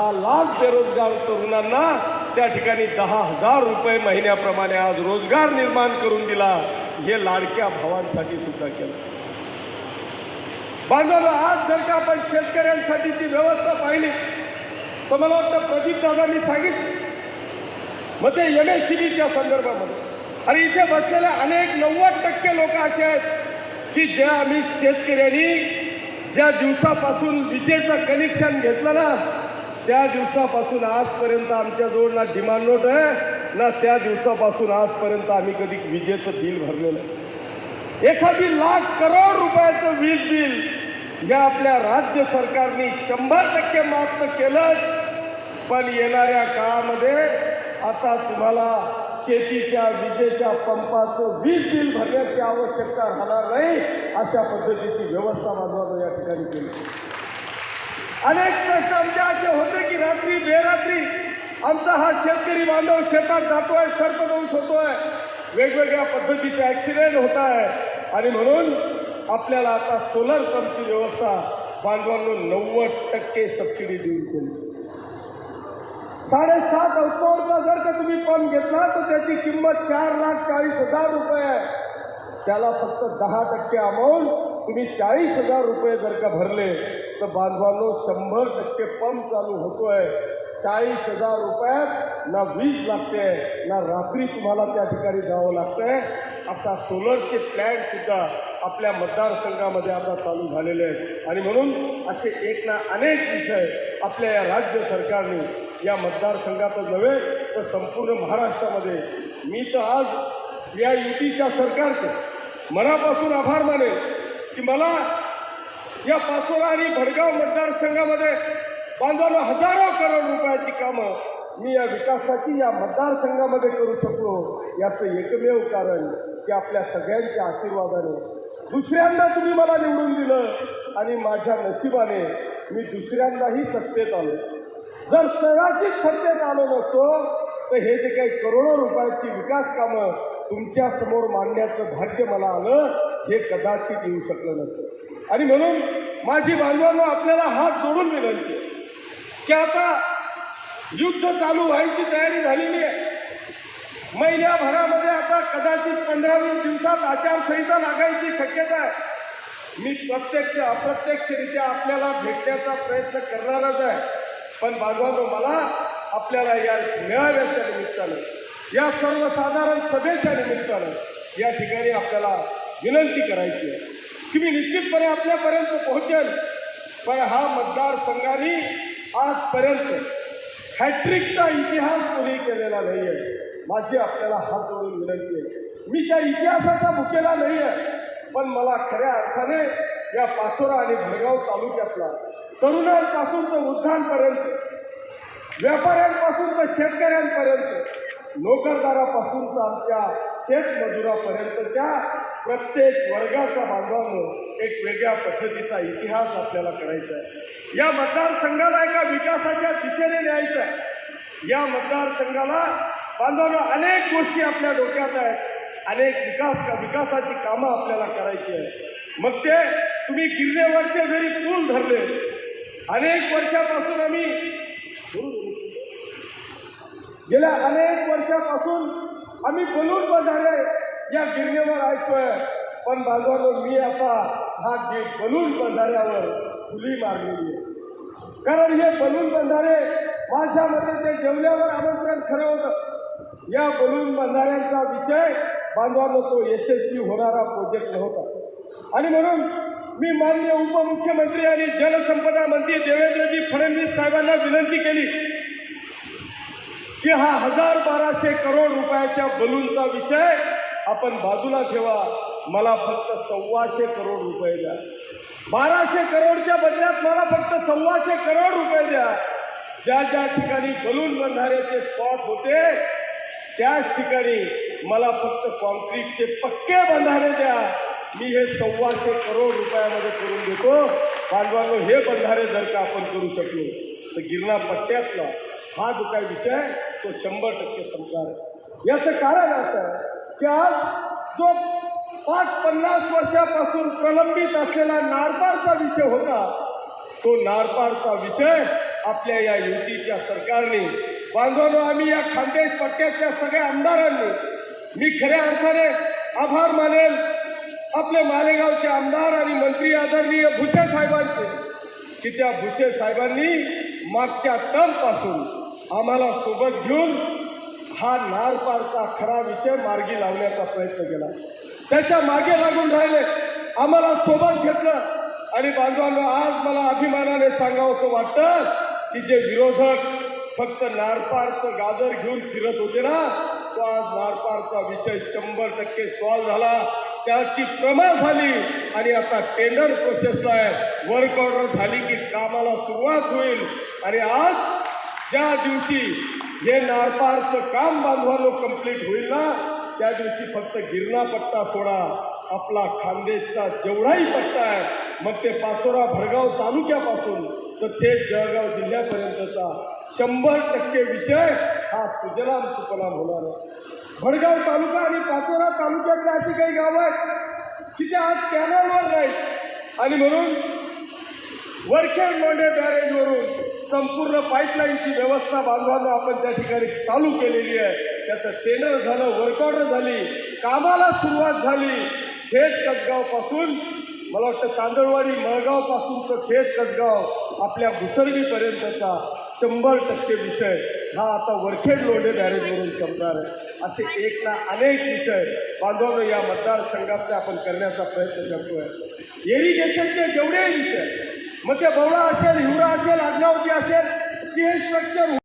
दहा लाख बेरोजगार तरुणांना त्या ठिकाणी दहा हजार रुपये महिन्याप्रमाणे आज रोजगार निर्माण करून दिला. हे लाडक्या भावांसाठी सुद्धा केलं. बांधव आज जर का आपण शेतकऱ्यांसाठीची व्यवस्था पाहिली तर मला वाटतं प्रदीप दादांनी सांगितलं. मग ते एम एस सी बीच्या संदर्भामध्ये. आणि इथे बसलेले अनेक नव्वद टक्के लोक असे आहेत की ज्या आम्ही शेतकऱ्यांनी ज्या दिवसापासून विजेचं कनेक्शन घेतलं ना त्या दिवसापासून आजपर्यंत आमच्याजवळ ना डिमांड नोट आहे. ना त्या दिवसापासून आजपर्यंत आम्ही कधी विजेचं बिल भरलेलं आहे एखादी लाख करोड रुपयाचं वीज बिल या आपल्या राज्य सरकारने शंभर टक्के माफ तर केलंच. पण येणाऱ्या काळामध्ये आता तुम्हाला शेतीच्या विजेच्या पंपाचं वीज बिल भरण्याची आवश्यकता राहणार नाही अशा पद्धतीची व्यवस्था बांधवानं या ठिकाणी केली. अनेक प्रश्न आमचे असे होते की रात्री बेरात्री आमचा हा शेतकरी बांधव शेतात जातोय सर्पदंश होतोय. वेगवेगळ्या पद्धतीचे ॲक्सिडेंट होत आहे आणि म्हणून आपल्याला आता सोलर पंपची व्यवस्था बांधवांनो नव्वद टक्के सबसिडी देऊन केली. साडेसात अल्पवरचा जर का तुम्ही पंप घेतला तर त्याची किंमत चार लाख चाळीस हजार रुपये आहे. त्याला फक्त दहा टक्के अमाऊंट तुम्ही चाळीस हजार रुपये जर का भरले तर बांधवांनो शंभर टक्के पंप चालू होतोय. चाळीस हजार रुपयात ना वीज लागते ना रात्री तुम्हाला त्या ठिकाणी जावं लागतंय. असा सोलरचे प्लॅन सुद्धा आपल्या मतदारसंघामध्ये आता चालू झालेले आहेत. आणि म्हणून असे एक ना अनेक विषय आपल्या या राज्य सरकारने या मतदारसंघातच नव्हे तर संपूर्ण महाराष्ट्रामध्ये. मी तर आज या युतीच्या सरकारचे मनापासून आभार मानेन की मला या पाचोरा आणि भडगाव मतदारसंघामध्ये बांधवांना हजारो करोड रुपयाची कामं मी या विकासाची या मतदारसंघामध्ये करू शकलो. याचं एकमेव कारण की आपल्या सगळ्यांच्या आशीर्वादाने दुसऱ्यांदा तुम्ही मला निवडून दिलं आणि माझ्या नशिबाने मी दुसऱ्यांदाही सत्तेत आलो. जर कदाचित सत्तेत आलो नसतो तर हे जे काही करोडो रुपयाची विकास कामं तुमच्यासमोर मांडण्याचं भाग्य मला आलं हे कदाचित येऊ शकलं नसतं. आणि म्हणून माझी बांधवांना आपल्याला हात जोडून विनंती की आता युद्ध चालू व्हायची तयारी झालेली आहे. महिन्याभरामध्ये आता कदाचित पंधरा वीस दिवसात आचारसंहिता लागायची शक्यता आहे. मी प्रत्यक्ष अप्रत्यक्षरित्या आपल्याला भेटण्याचा प्रयत्न करणारच आहे. पण बांधवांनो मला आपल्याला या मेळाव्याच्या निमित्तानं या सर्वसाधारण सभेच्या निमित्तानं या ठिकाणी आपल्याला विनंती करायची आहे. की मी निश्चितपणे आपल्यापर्यंत पोहोचेल. पण हा मतदारसंघाने आजपर्यंत हॅट्रिकचा इतिहास कोणी केलेला नाही आहे माझी आपल्याला हात जोडून विनंती आहे. मी त्या इतिहासाचा भुकेला नाही आहे पण मला खऱ्या अर्थाने या पाचोरा आणि भडगाव तालुक्यातला तरुणांपासून तर वृद्धांपर्यंत व्यापाऱ्यांपासून तर शेतकऱ्यांपर्यंत नोकरदारापासून तर आमच्या शेतमजुरापर्यंतच्या प्रत्येक वर्गाचा बांधवानं एक वेगळ्या पद्धतीचा इतिहास आपल्याला करायचा आहे. या मतदारसंघाला एका विकासाच्या दिशेने न्यायचं आहे. या मतदारसंघाला बांधवानं अनेक गोष्टी आपल्या डोक्यात आहेत. अनेक विकास का विकासाची कामं आपल्याला करायची आहेत. मग ते तुम्ही गिरणेवरचे जरी पूल धरले अनेक वर्षापासून आम्ही गेल्या अनेक वर्षापासून आम्ही बलून बंधारे या गिरणीवर ऐकतोय. पण बांधवांनो मी आता हा गे बलून बंधाऱ्यावर फुली मारलेली आहे. कारण हे बलून बंधारे माझ्या मते ते जेवल्यावर आमंत्रण खरं होतं. या बलून बंधाऱ्यांचा विषय बांधवांनो तो यशस्वी होणारा प्रोजेक्ट नव्हता. आणि म्हणून मी माननीय उपमुख्यमंत्री आणि जलसंपदा मंत्री देवेंद्रजी फडणवीस साहेबांना विनंती केली की हा हजार बाराशे करोड रुपयाच्या बलूनचा विषय आपण बाजूला ठेवा. मला फक्त सव्वाशे करोड रुपये द्या. बाराशे करोडच्या बदल्यात मला फक्त सव्वाशे करोड रुपये द्या. ज्या ज्या ठिकाणी बलून बंधाऱ्याचे स्पॉट होते त्याच ठिकाणी मला फक्त कॉन्क्रीटचे पक्के बंधारे द्या. मी हे सव्वाशे करोड रुपयामध्ये करून देतो. बांधवांनो हे बंधारे जर का आपण करू शकलो तर गिरणा पट्ट्यातला हा जो काही विषय तो शंभर टक्के संपणार आहे. याचं कारण असं आहे की आज जो पाच पन्नास वर्षापासून प्रलंबित असलेला नारपारचा विषय होता तो नारपारचा विषय आपल्या या युतीच्या सरकारने बांधवांनो आम्ही या खानदेश पट्ट्याच्या सगळ्या आमदारांनी मी खऱ्या अर्थाने आभार मानेल आपले मालेगावचे आमदार आणि मंत्री आदरणीय भुसे साहेबांचे की त्या भुसे साहेबांनी मागच्या टर्मपासून आम्हाला सोबत घेऊन हा नारपारचा खरा विषय मार्गी लावण्याचा प्रयत्न केला. त्याच्यामागे लागून राहिले. आम्हाला सोबत घेतलं. आणि बांधवांनो आज मला अभिमानाने सांगावंसं वाटतं की जे विरोधक फक्त नारपारचं गाजर घेऊन फिरत होते ना तो आज नारपारचा विषय शंभर टक्के सॉल्व्ह झाला. त्याची प्रमा झाली. आणि आता टेंडर प्रोसेसला आहे. वर्क ऑर्डर झाली की कामाला सुरुवात होईल. आणि आज ज्या दिवशी हे नारपारचं काम बांधवानो कंप्लीट होईल ना त्या दिवशी फक्त गिरणा पट्टा सोडा. आपला खानदेशचा जेवढाही पट्टा आहे मग ते पाचोरा भडगाव तालुक्यापासून तर थेट जळगाव जिल्ह्यापर्यंतचा शंभर टक्के विषय हा सुजलाम सुपलाम होणार आहे. भडगाव तालुका आणि पाचोरा तालुक्यातले अशी काही गावं आहेत की ते आज कॅनलवर नाहीत आणि म्हणून वरखेड लोंढे बॅरेजवरून संपूर्ण पाईपलाईनची व्यवस्था बांधवांना आपण त्या ठिकाणी चालू केलेली आहे. त्याचं टेंडर झालं वर्कआउट झाली कामाला सुरुवात झाली. थेट कसगावपासून मला वाटतं तांदळवाडी मळगावपासून तर थेट कसगाव आपल्या घुसरगीपर्यंतचा शंभर टक्के विषय हा आता वरखेड लोंढे बॅरेजवरून संपणार आहे. असे एक ना अनेक विषय बांधवांनो या मतदारसंघातले आपण करण्याचा प्रयत्न करतोय. इरिगेशनचे जेवढे विषय मग ते बवळा असेल हिवरा असेल आज्ञावती असेल की हे स्ट्रक्चर